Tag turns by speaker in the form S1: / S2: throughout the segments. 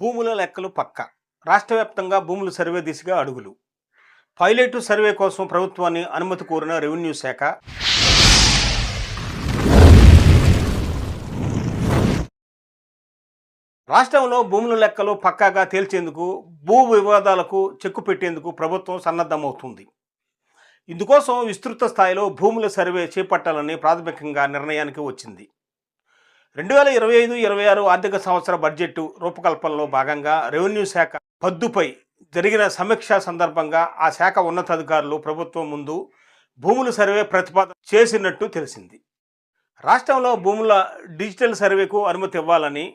S1: భూముల లెక్కలు పక్క. రాష్ట్ర వ్యాప్తంగా భూముల సర్వే దిశగా అడుగులు. పైలట్ సర్వే కోసం ప్రభుత్వాన్ని అనుమతి కోరిన రెవెన్యూ శాఖ. రాష్ట్రంలో భూముల లెక్కలు పక్కాగా తేల్చేందుకు భూ వివాదాలకు చెక్కు పెట్టేందుకు ప్రభుత్వం సన్నద్ధమవుతుంది. ఇందుకోసం విస్తృత స్థాయిలో భూముల సర్వే చేపట్టాలని ప్రాథమికంగా నిర్ణయానికి వచ్చింది. రెండు వేల ఇరవై ఐదు ఇరవై ఆరు ఆర్థిక సంవత్సర బడ్జెట్ రూపకల్పనలో భాగంగా రెవెన్యూ శాఖ పద్దుపై జరిగిన సమీక్ష సందర్భంగా ఆ శాఖ ఉన్నతాధికారులు ప్రభుత్వం ముందు భూముల సర్వే ప్రతిపాదన చేసినట్టు తెలిసింది. రాష్ట్రంలో భూముల డిజిటల్ సర్వేకు అనుమతి ఇవ్వాలని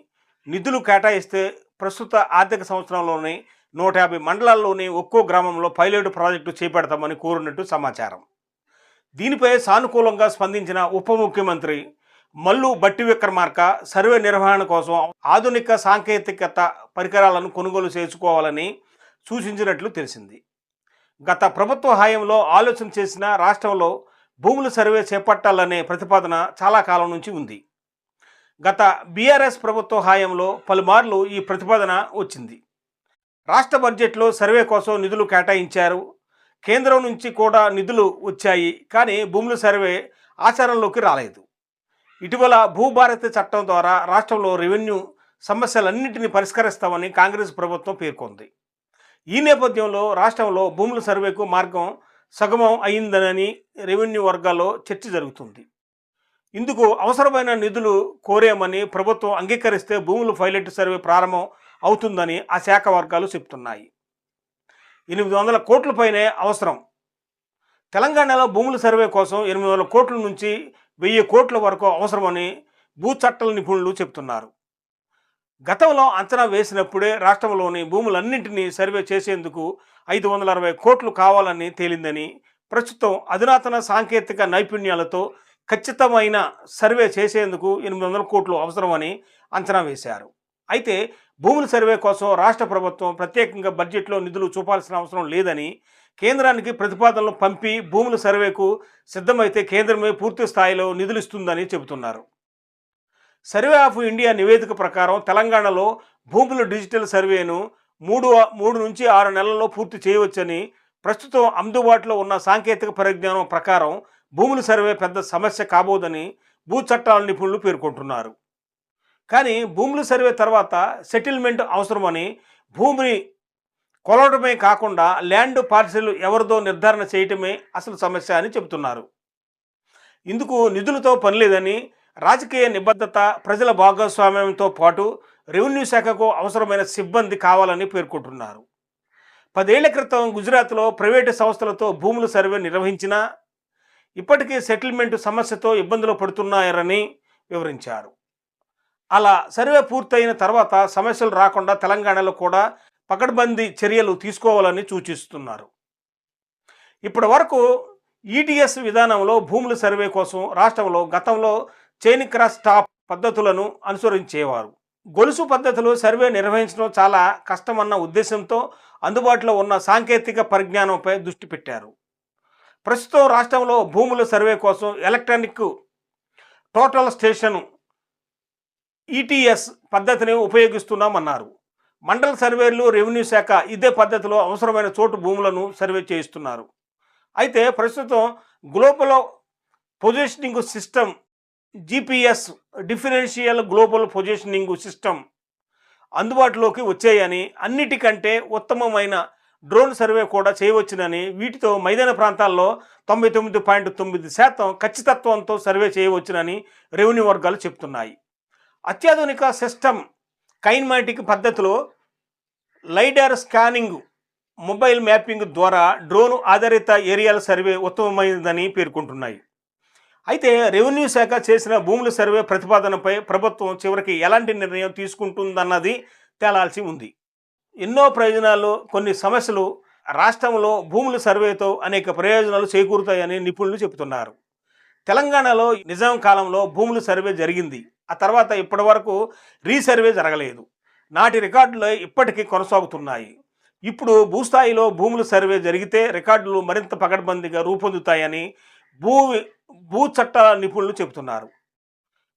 S1: నిధులు కేటాయిస్తే ప్రస్తుత ఆర్థిక సంవత్సరంలోనే నూట యాభై మండలాల్లోని ఒక్కో గ్రామంలో పైలట్ ప్రాజెక్టు చేపడతామని కోరినట్టు సమాచారం. దీనిపై సానుకూలంగా స్పందించిన ఉప ముఖ్యమంత్రి మల్లు బట్టి విక్రమార్క సర్వే నిర్వహణ కోసం ఆధునిక సాంకేతికత పరికరాలను కొనుగోలు చేసుకోవాలని సూచించినట్లు తెలిసింది. గత ప్రభుత్వ హయాంలో ఆలోచన చేసిన రాష్ట్రంలో భూముల సర్వే చేపట్టాలనే ప్రతిపాదన చాలా కాలం నుంచి ఉంది. గత బీఆర్ఎస్ ప్రభుత్వ హయాంలో పలుమార్లు ఈ ప్రతిపాదన వచ్చింది. రాష్ట్ర బడ్జెట్లో సర్వే కోసం నిధులు కేటాయించారు. కేంద్రం నుంచి కూడా నిధులు వచ్చాయి కానీ భూముల సర్వే ఆచరణలోకి రాలేదు. ఇటీవల భూభారతి చట్టం ద్వారా రాష్ట్రంలో రెవెన్యూ సమస్యలన్నింటినీ పరిష్కరిస్తామని కాంగ్రెస్ ప్రభుత్వం పేర్కొంది. ఈ నేపథ్యంలో రాష్ట్రంలో భూముల సర్వేకు మార్గం సగమం అయిందనని రెవెన్యూ వర్గాల్లో చర్చ జరుగుతుంది. ఇందుకు అవసరమైన నిధులు కోరామని ప్రభుత్వం అంగీకరిస్తే భూముల పైలట్ సర్వే ప్రారంభం అవుతుందని ఆ శాఖ వర్గాలు చెప్తున్నాయి ఎనిమిది వందల కోట్ల పైనే అవసరం. తెలంగాణలో భూముల సర్వే కోసం ఎనిమిది వందల కోట్ల నుంచి వెయ్యి కోట్ల వరకు అవసరమని భూ చట్టాల నిపుణులు చెబుతున్నారు గతంలో అంచనా వేసినప్పుడే రాష్ట్రంలోని భూములన్నింటినీ సర్వే చేసేందుకు ఐదు వందల అరవై కోట్లు కావాలని తేలిందని ప్రస్తుతం అధునాతన సాంకేతిక నైపుణ్యాలతో ఖచ్చితమైన సర్వే చేసేందుకు ఎనిమిది వందల కోట్లు అవసరమని అంచనా వేశారు. అయితే భూముల సర్వే కోసం రాష్ట్ర ప్రభుత్వం ప్రత్యేకంగా బడ్జెట్లో నిధులు చూపాల్సిన అవసరం లేదని కేంద్రానికి ప్రతిపాదనలు పంపి భూముల సర్వేకు సిద్ధమైతే కేంద్రమే పూర్తి స్థాయిలో నిధులిస్తుందని చెబుతున్నారు. సర్వే ఆఫ్ ఇండియా నివేదిక ప్రకారం తెలంగాణలో భూముల డిజిటల్ సర్వేను మూడు మూడు నుంచి ఆరు నెలల్లో పూర్తి చేయవచ్చని ప్రస్తుతం అందుబాటులో ఉన్న సాంకేతిక పరిజ్ఞానం ప్రకారం భూముల సర్వే పెద్ద సమస్య కాబోదని భూ చట్టాల నిపుణులు పేర్కొంటున్నారు. కానీ భూముల సర్వే తర్వాత సెటిల్మెంట్ అవసరమని భూమిని కొలవడమే కాకుండా ల్యాండ్ పార్సిల్ ఎవరిదో నిర్ధారణ చేయటమే అసలు సమస్య అని చెబుతున్నారు. ఇందుకు నిధులతో పనిలేదని రాజకీయ నిబద్ధత ప్రజల భాగస్వామ్యంతో పాటు రెవెన్యూ శాఖకు అవసరమైన సిబ్బంది కావాలని పేర్కొంటున్నారు. పదేళ్ళ క్రితం గుజరాత్లో ప్రైవేటు సంస్థలతో భూముల సర్వే నిర్వహించినా ఇప్పటికీ సెటిల్మెంట్ సమస్యతో ఇబ్బందులు పడుతున్నారని వివరించారు. అలా సర్వే పూర్తయిన తర్వాత సమస్యలు రాకుండా తెలంగాణలో కూడా పకడ్బందీ చర్యలు తీసుకోవాలని సూచిస్తున్నారు. ఇప్పటి వరకు ఈటీఎస్ విధానంలో భూముల సర్వే కోసం రాష్ట్రంలో గతంలో చైన్ క్రాస్ టాప్ పద్ధతులను అనుసరించేవారు. గొలుసు పద్ధతులు సర్వే నిర్వహించడం చాలా కష్టమన్న ఉద్దేశంతో అందుబాటులో ఉన్న సాంకేతిక పరిజ్ఞానంపై దృష్టి పెట్టారు. ప్రస్తుతం రాష్ట్రంలో భూముల సర్వే కోసం ఎలక్ట్రానిక్ టోటల్ స్టేషన్ ఈటీఎస్ పద్ధతిని ఉపయోగిస్తున్నామన్నారు. మండల సర్వేలు రెవెన్యూ శాఖ ఇదే పద్ధతిలో అవసరమైన చోటు భూములను సర్వే చేయిస్తున్నారు. అయితే ప్రస్తుతం global positioning system GPS differential global positioning system అందుబాటులోకి వచ్చాయని అన్నిటికంటే ఉత్తమమైన డ్రోన్ సర్వే కూడా చేయవచ్చునని వీటితో మైదాన ప్రాంతాల్లో తొంభై తొమ్మిది పాయింట్ తొమ్మిది శాతం ఖచ్చితత్వంతో సర్వే చేయవచ్చునని రెవెన్యూ వర్గాలు చెప్తున్నాయి. అత్యాధునిక సిస్టమ్ కైన్మాటిక్ పద్ధతిలో లైడార్ స్కానింగ్ మొబైల్ మ్యాపింగ్ ద్వారా డ్రోన్ ఆధారిత ఏరియాల సర్వే ఉత్తమమైనదని పేర్కొంటున్నాయి. అయితే రెవెన్యూ శాఖ చేసిన భూముల సర్వే ప్రతిపాదనపై ప్రభుత్వం చివరికి ఎలాంటి నిర్ణయం తీసుకుంటుందన్నది తేలాల్సి ఉంది. ఎన్నో ప్రయోజనాలు కొన్ని సమస్యలు రాష్ట్రంలో భూముల సర్వేతో అనేక ప్రయోజనాలు చేకూరుతాయని నిపుణులు చెబుతున్నారు. తెలంగాణలో నిజాం కాలంలో భూముల సర్వే జరిగింది. ఆ తర్వాత ఇప్పటి వరకు రీసర్వే జరగలేదు. నాటి రికార్డులు ఇప్పటికీ కొనసాగుతున్నాయి. ఇప్పుడు భూస్థాయిలో భూముల సర్వే జరిగితే రికార్డులు మరింత పకడ్బందీగా రూపొందుతాయని భూ భూ చట్టాల నిపుణులు చెబుతున్నారు.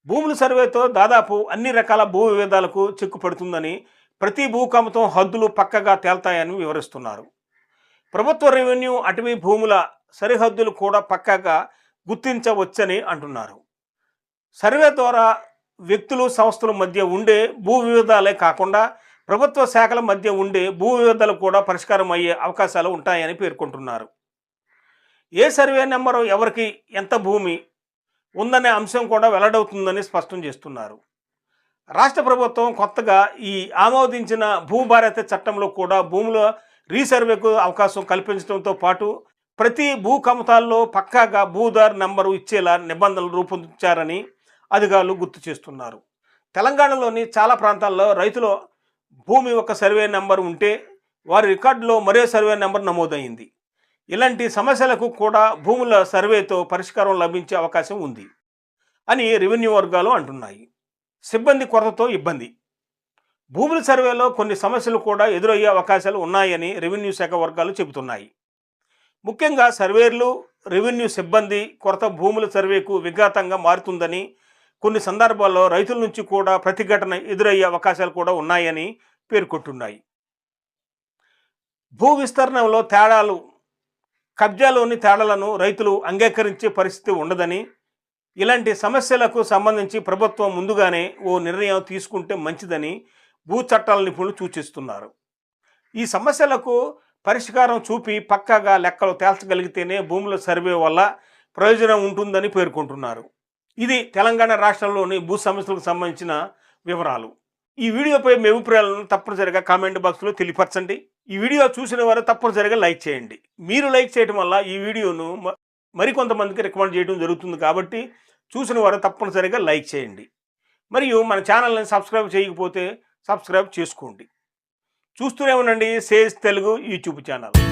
S1: భూముల సర్వేతో దాదాపు అన్ని రకాల భూ విభేదాలకు చెక్కు పడుతుందని ప్రతి భూకంపం హద్దులు పక్కగా తేల్తాయని వివరిస్తున్నారు. ప్రభుత్వ రెవెన్యూ అటవీ భూముల సరిహద్దులు కూడా పక్కాగా గుర్తించవచ్చని అంటున్నారు. సర్వే ద్వారా వ్యక్తులు సంస్థల మధ్య ఉండే భూ వివాదాలే కాకుండా ప్రభుత్వ శాఖల మధ్య ఉండే భూ వివాదాలు కూడా పరిష్కారం అయ్యే అవకాశాలు ఉంటాయని పేర్కొంటున్నారు. ఏ సర్వే నెంబరు ఎవరికి ఎంత భూమి ఉందనే అంశం కూడా వెల్లడవుతుందని స్పష్టం చేస్తున్నారు. రాష్ట్ర ప్రభుత్వం కొత్తగా ఈ ఆమోదించిన భూభారత చట్టంలో కూడా భూముల రీసర్వేకు అవకాశం కల్పించడంతో పాటు ప్రతి భూ కమతాల్లో పక్కాగా భూదార్ నెంబరు ఇచ్చేలా నిబంధనలు రూపొందించారని అధికారులు గుర్తు చేస్తున్నారు. తెలంగాణలోని చాలా ప్రాంతాల్లో రైతుల భూమి ఒక సర్వే నెంబర్ ఉంటే వారి రికార్డులో మరో సర్వే నెంబర్ నమోదైంది. ఇలాంటి సమస్యలకు కూడా భూముల సర్వేతో పరిష్కారం లభించే అవకాశం ఉంది అని రెవెన్యూ వర్గాలు అంటున్నాయి. సిబ్బంది కొరతతో ఇబ్బంది. భూముల సర్వేలో కొన్ని సమస్యలు కూడా ఎదురయ్యే అవకాశాలు ఉన్నాయని రెవెన్యూ శాఖ వర్గాలు చెబుతున్నాయి. ముఖ్యంగా సర్వేర్లు రెవెన్యూ సిబ్బంది కొరత భూముల సర్వేకు విఘాతంగా మారుతుందని కొన్ని సందర్భాల్లో రైతుల నుంచి కూడా ప్రతిఘటన ఎదురయ్యే అవకాశాలు కూడా ఉన్నాయని పేర్కొంటున్నాయి. భూ విస్తరణలో తేడాలు కబ్జాలోని తేడాలను రైతులు అంగీకరించే పరిస్థితి ఉండదని ఇలాంటి సమస్యలకు సంబంధించి ప్రభుత్వం ముందుగానే ఓ నిర్ణయం తీసుకుంటే మంచిదని భూ చట్టాల నిపుణులు సూచిస్తున్నారు. ఈ సమస్యలకు పరిష్కారం చూపి పక్కాగా లెక్కలు తేల్చగలిగితేనే భూముల సర్వే వల్ల ప్రయోజనం ఉంటుందని పేర్కొంటున్నారు. ఇది తెలంగాణ రాష్ట్రంలోని భూ సమస్యలకు సంబంధించిన వివరాలు. ఈ వీడియోపై మీ అభిప్రాయాలను తప్పనిసరిగా కామెంట్ బాక్స్లో తెలియపరచండి. ఈ వీడియో చూసిన వారు తప్పనిసరిగా లైక్ చేయండి. మీరు లైక్ చేయడం వల్ల ఈ వీడియోను మ- మరికొంతమందికి రికమెండ్ చేయడం జరుగుతుంది కాబట్టి చూసిన వారు తప్పనిసరిగా లైక్ చేయండి. మరియు మన ఛానల్ని సబ్స్క్రైబ్ చేయకపోతే సబ్స్క్రైబ్ చేసుకోండి. చూస్తూనే ఉండండి. Sage Telugu YouTube channel.